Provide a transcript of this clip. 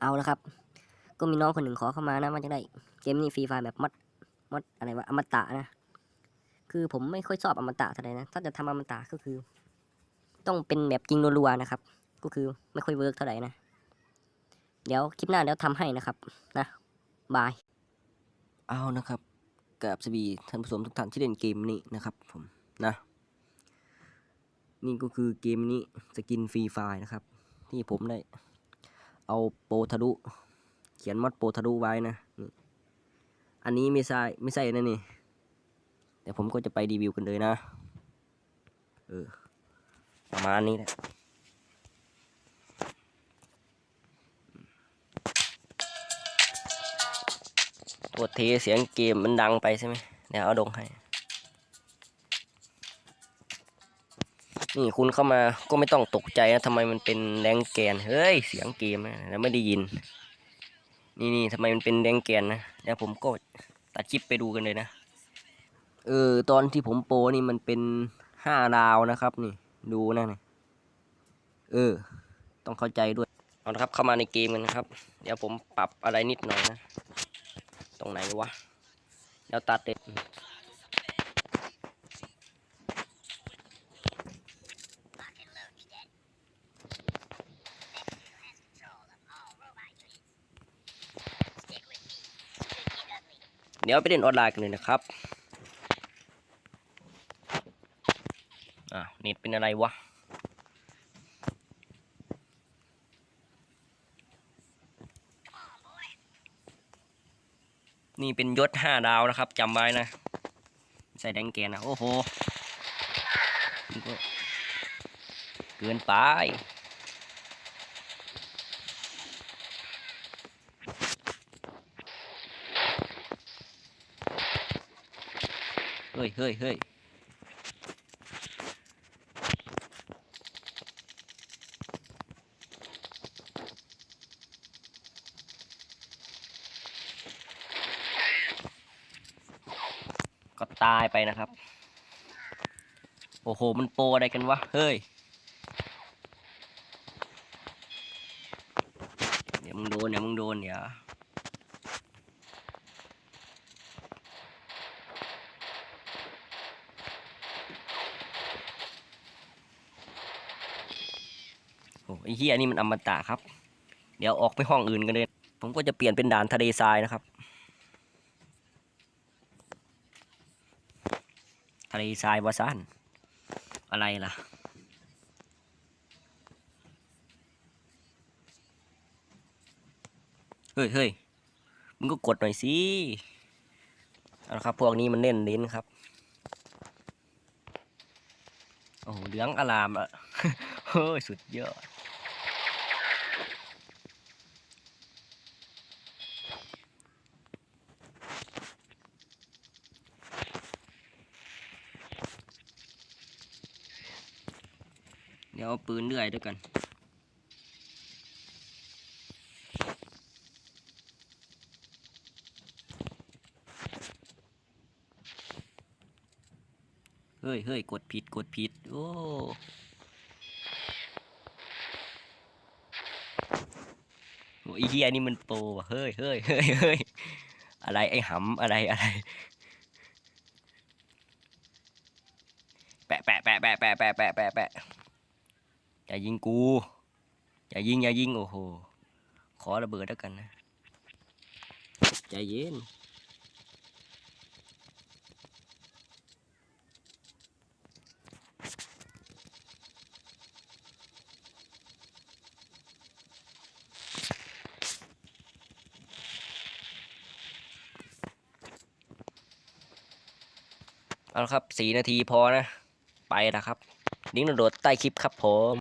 เอาแล้วครับ ก็มีน้องคนหนึ่งขอเข้ามานะมันจะได้เกมนี้ฟรีไฟแบบมัดมัดอะไรวะอมตะนะ คือผมไม่ค่อยชอบอมตะเท่าไหร่นะ ถ้าจะทำอมตะก็คือ ต้องเป็นแบบจริงรัวๆนะครับ ก็คือไม่ค่อยเวิร์กเท่าไหร่นะ เดี๋ยวคลิปหน้าเดี๋ยวทำให้นะครับนะบาย เอานะครับกับสวีท่านผู้ชมทุกท่านที่เล่นเกมนี้นะครับ ผมนะ นี่ก็คือเกมนี้สกินฟรีไฟนะครับ ที่ผมได้ เอาโปรทะลุ เขียนมอดโปรทะลุไว้นะนอันนี้ไม่ใช่ไม่ใช่นะนี่ แต่ผมก็จะไปรีวิวกันเลยนะ เออ ประมาณนี้แหละโทษทีเสียงเกมมันดังไปใช่ไหมเดี๋ยวเอาดงให้ นี่คุณเข้ามาก็ไม่ต้องตกใจนะทำไมมันเป็นแรงแกน เฮ้ย เสียงเกมนะแล้วไม่ได้ยิน นี่นี่ทำไมมันเป็นแรงแกนนะเดี๋ยวผมก็ตัดคลิปไปดูกันเลยนะ เออ ตอนที่ผมโปรนี่มันเป็นห้าดาวนะครับนี่ ดูนะนี่เออ ต้องเข้าใจด้วย เอาละครับ เข้ามาในเกมกันนะครับ เดี๋ยวผมปรับอะไรนิดหน่อยนะ ตรงไหนวะ เดี๋ยวตัดเด็ด เดี๋ยวไปเล่นออนไลน์กันเลยนะครับอ่าเน็ตเป็นอะไรวะนี่เป็นยศห้าดาวนะครับจำไว้นะ ใส่แดงแกนนะ โอ้โห เกินไป ฮ้ยเฮ้ยเฮ้ยก็ตายไปนะครับ โอ้โห มันโปรอะไรกันวะ เฮ้ย เดี๋ยวมึงโดนเดี๋ยวมึงโดนเดี๋ยว อ้ไอ้เฮียนี่มันอมตะครับ เดี๋ยวออกไปห้องอื่นกันเลย ผมก็จะเปลี่ยนเป็นด่านทะเลทรายนะครับ ทะเลทรายวาซันอะไรล่ะเฮ้ยเฮ้ยมึงก็กดหน่อยสิเอาละครับ พวกนี้มันเล่นลิ้นครับ โอ้โหเหลืองอลามอะ เฮ้ย สุดยอด ดี๋ยวเอาปืนเลื่อยด้วยกัน เฮ้ยเฮ้ยกดผิดกดผิด โอ้โอ้เฮียนี่มันโปรว่ะ เฮ้ยเฮ้ยเฮ้ยเฮ้ยอะไรไอ้หำอะไรอะไรแปะแปะแปะแปะแปะแปะแปะแปะแปะ อย่ายิงกู อย่ายิงอย่ายิงโอ้โห ขอระเบิดแล้วกันนะ ใจเย็น เอาละครับสี่นาทีพอนะ ไปแล้วครับลิงโหลดใต้คลิปครับผม